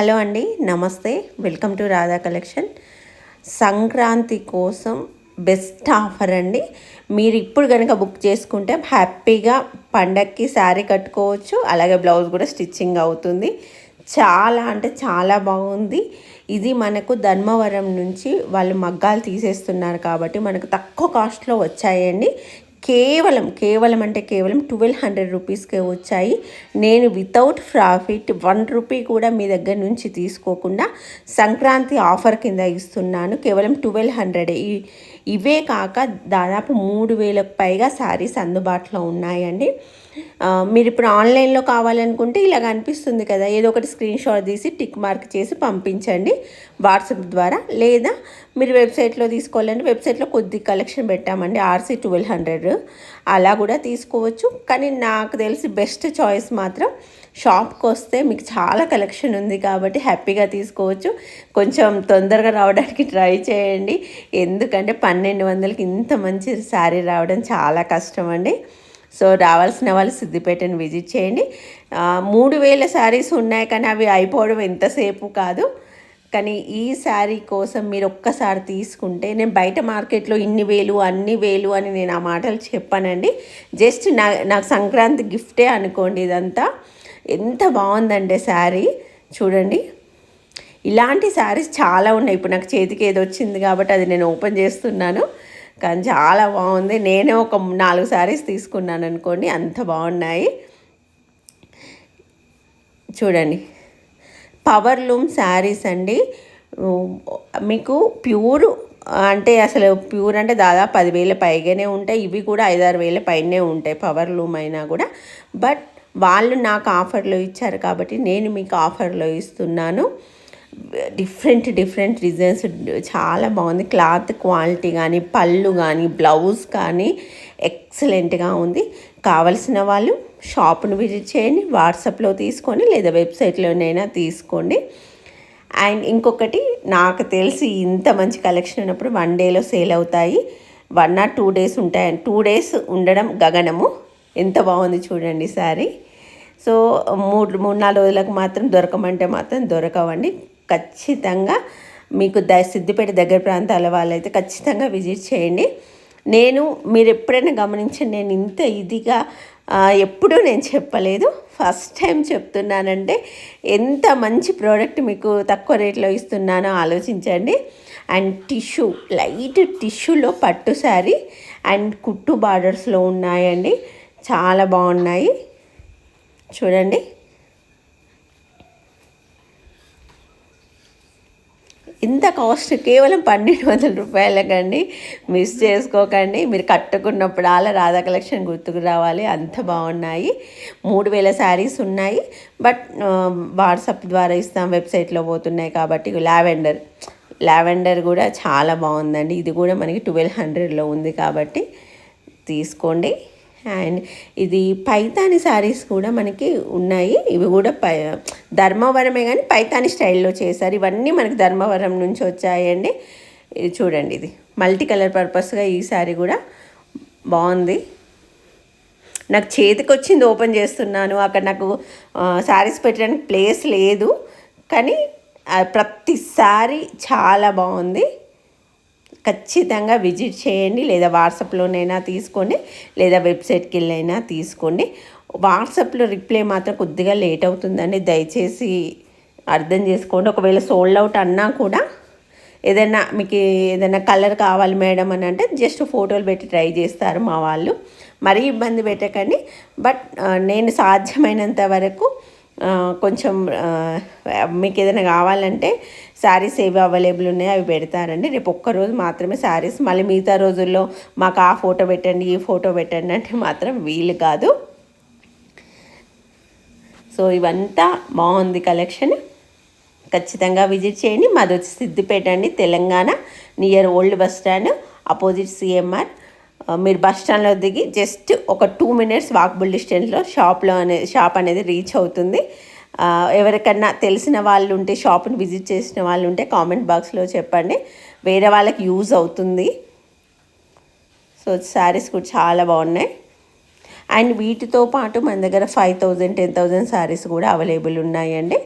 Hello అండి నమస్తే. Welcome to Radha collection. Sankranti కోసం బెస్ట్ ఆఫర్ అండి. మీరు ఇప్పుడు కనుక బుక్ చేసుకుంటే హ్యాపీగా పండక్కి శారీ కట్టుకోవచ్చు అలాగే బ్లౌజ్ కూడా స్టిచ్చింగ్ అవుతుంది. చాలా అంటే చాలా బాగుంది. ఇది మనకు ధర్మవరం నుంచి వాళ్ళు మగ్గాలు తీసేస్తున్నారు కాబట్టి మనకు తక్కువ కాస్ట్లో వచ్చాయండి. కేవలం కేవలం అంటే కేవలం ట్వెల్వ్ హండ్రెడ్ రూపీస్కే వచ్చాయి. నేను వితౌట్ ప్రాఫిట్ వన్ రూపీ కూడా మీ దగ్గర నుంచి తీసుకోకుండా సంక్రాంతి ఆఫర్ కింద ఇస్తున్నాను. కేవలం ట్వెల్వ్ హండ్రెడ్ ఇవే కాక దాదాపు మూడు వేలకు పైగా శారీస్ అందుబాటులో ఉన్నాయండి. మీరు ఇప్పుడు ఆన్లైన్లో కావాలనుకుంటే ఇలాగ అనిపిస్తుంది కదా ఏదో ఒకటి స్క్రీన్ షాట్ తీసి టిక్ మార్క్ చేసి పంపించండి వాట్సాప్ ద్వారా. లేదా మీరు వెబ్సైట్లో తీసుకోవాలంటే వెబ్సైట్లో కొద్ది కలెక్షన్ పెట్టామండి ఆర్సీ ట్వెల్వ్ హండ్రెడ్. అలా కూడా తీసుకోవచ్చు. కానీ నాకు తెలిసి బెస్ట్ చాయిస్ మాత్రం షాప్కి వస్తే మీకు చాలా కలెక్షన్ ఉంది కాబట్టి హ్యాపీగా తీసుకోవచ్చు. కొంచెం తొందరగా రావడానికి ట్రై చేయండి. ఎందుకంటే పన్నెండు వందలకి ఇంత మంచి శారీ రావడం చాలా కష్టం అండి సో రావాల్సిన వాళ్ళు సిద్దిపేటను విజిట్ చేయండి. మూడు వేల శారీస్ ఉన్నాయి కానీ అవి అయిపోవడం ఎంతసేపు కాదు. కానీ ఈ శారీ కోసం మీరు ఒక్కసారి తీసుకుంటే నేను బయట మార్కెట్లో ఇన్ని వేలు అన్ని వేలు అని నేను ఆ మాటలు చెప్పానండి. జస్ట్ నా నాకు సంక్రాంతి గిఫ్టే అనుకోండి ఇదంతా. ఎంత బాగుందండి శారీ. చూడండి. ఇలాంటి శారీస్ చాలా ఉన్నాయి. ఇప్పుడు నాకు చేతికి ఏదో వచ్చింది కాబట్టి అది నేను ఓపెన్ చేస్తున్నాను. కానీ చాలా బాగుంది. నేనే ఒక నాలుగు శారీస్ తీసుకున్నాను అనుకోండి అంత బాగున్నాయి. చూడండి. పవర్ లూమ్ శారీస్ అండి. మీకు ప్యూర్ అంటే అసలు ప్యూర్ అంటే దాదాపు పదివేల పైగానే ఉంటాయి. ఇవి కూడా ఐదారు వేల పైనే ఉంటాయి. పవర్ లూమ్ అయినా కూడా. బట్ వాళ్ళు నాకు ఆఫర్లో ఇచ్చారు కాబట్టి నేను మీకు ఆఫర్లో ఇస్తున్నాను. డిఫరెంట్ డిఫరెంట్ డిజైన్స్ చాలా బాగుంది. క్లాత్ క్వాలిటీ కానీ పళ్ళు కానీ బ్లౌజ్ కానీ ఎక్సలెంట్గా ఉంది. కావలసిన వాళ్ళు షాప్ను విజిట్ చేయండి వాట్సాప్లో తీసుకొని లేదా వెబ్సైట్లోనైనా తీసుకోండి. అండ్ ఇంకొకటి నాకు తెలిసి ఇంత మంచి కలెక్షన్ ఉన్నప్పుడు వన్ డేలో సేల్ అవుతాయి. వన్ ఆర్ టూ డేస్ ఉంటాయి. టూ డేస్ ఉండడం గగనము. ఎంత బాగుంది చూడండి సారీ సో మూడు మూడు నాలుగు రోజులకు మాత్రం దొరకమంటే మాత్రం దొరకవండి. ఖచ్చితంగా మీకు ద సిద్దిపేట దగ్గర ప్రాంతాల వాళ్ళైతే ఖచ్చితంగా విజిట్ చేయండి. నేను మీరు ఎప్పుడైనా గమనించండి నేను ఇంత ఇదిగా ఎప్పుడూ నేను చెప్పలేదు. ఫస్ట్ టైం చెప్తున్నానంటే ఎంత మంచి ప్రోడక్ట్ మీకు తక్కువ రేట్లో ఇస్తున్నానో ఆలోచించండి. అండ్ టిష్యూ లైట్ టిష్యూలో పట్టు శారీ అండ్ కుట్టు బార్డర్స్లో ఉన్నాయండి. చాలా బాగున్నాయి. చూడండి. ఇంత కాస్ట్ కేవలం పన్నెండు వందల రూపాయలకండి. మిస్ చేసుకోకండి. మీరు కట్టుకున్నప్పుడు అలా రాధా కలెక్షన్ గుర్తుకు రావాలి. అంత బాగున్నాయి. మూడు వేల శారీస్ ఉన్నాయి. బట్ వాట్సాప్ ద్వారా ఇస్తాం. వెబ్సైట్లో పోతున్నాయి కాబట్టి లావెండర్. లావెండర్ కూడా చాలా బాగుందండి. ఇది కూడా మనకి ట్వెల్వ్ హండ్రెడ్లో ఉంది కాబట్టి తీసుకోండి. అండ్ ఇది పైతాని శారీస్ కూడా మనకి ఉన్నాయి. ఇవి కూడా పై ధర్మవరమే కానీ పైతాని స్టైల్లో చేశారు. ఇవన్నీ మనకి ధర్మవరం నుంచి వచ్చాయండి. ఇది చూడండి ఇది. మల్టీ కలర్ పర్పస్గా ఈ శారీ కూడా బాగుంది. నాకు చేతికి వచ్చింది ఓపెన్ చేస్తున్నాను. అక్కడ నాకు శారీస్ పెట్టడానికి ప్లేస్ లేదు. కానీ ప్రతిసారి చాలా బాగుంది. ఖచ్చితంగా విజిట్ చేయండి లేదా వాట్సాప్లోనైనా తీసుకోండి లేదా వెబ్సైట్కి వెళ్ళైనా తీసుకోండి. వాట్సాప్లో రిప్లై మాత్రం కొద్దిగా లేట్ అవుతుందండి. దయచేసి అర్థం చేసుకోండి. ఒకవేళ సోల్డ్ అవుట్ అన్నా కూడా ఏదైనా మీకు ఏదైనా కలర్ కావాలి మేడం అని అంటే జస్ట్ ఫోటోలు పెట్టి ట్రై చేస్తారు మా వాళ్ళు. మరీ ఇబ్బంది పెట్టకండి. బట్ నేను సాధ్యమైనంత వరకు కొంచెం మీకు ఏదైనా కావాలంటే శారీస్ ఏవి అవైలబుల్ ఉన్నాయో అవి పెడతారండి. రేపు ఒక్కరోజు మాత్రమే శారీస్. మళ్ళీ మిగతా రోజుల్లో మాకు ఆ ఫోటో పెట్టండి ఈ ఫోటో పెట్టండి అంటే మాత్రం వీలు కాదు. సో ఇవంతా బాగుంది కలెక్షన్. ఖచ్చితంగా విజిట్ చేయండి. మాది వచ్చి సిద్దిపేట అండి Telangana near old bus stand opposite CMR. మీరు బస్ స్టాండ్లో దిగి జస్ట్ ఒక టూ మినిట్స్ వాకబుల్ డిస్టెన్స్లో షాప్లో అనే షాప్ అనేది రీచ్ అవుతుంది. ఎవరికన్నా తెలిసిన వాళ్ళు ఉంటే షాప్ని విజిట్ చేసిన వాళ్ళు ఉంటే కామెంట్ బాక్స్లో చెప్పండి. వేరే వాళ్ళకి యూజ్ అవుతుంది. సో శారీస్ కూడా చాలా బాగున్నాయి. అండ్ వీటితో పాటు మన దగ్గర five thousand ten thousand saris కూడా అవైలబుల్ ఉన్నాయండి.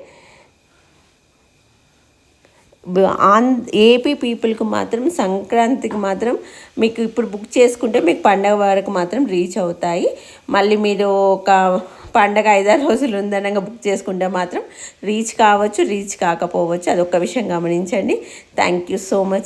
ఆన్ ఏపీ పీపుల్కి మాత్రం సంక్రాంతికి మాత్రం మీకు ఇప్పుడు బుక్ చేసుకుంటే మీకు పండగ వరకు మాత్రం రీచ్ అవుతాయి. మళ్ళీ మీరు ఒక పండగ ఐదారు రోజులు ఉందనగా బుక్ చేసుకుంటే మాత్రం రీచ్ కావచ్చు రీచ్ కాకపోవచ్చు. అదొక విషయం గమనించండి. Thank you so much.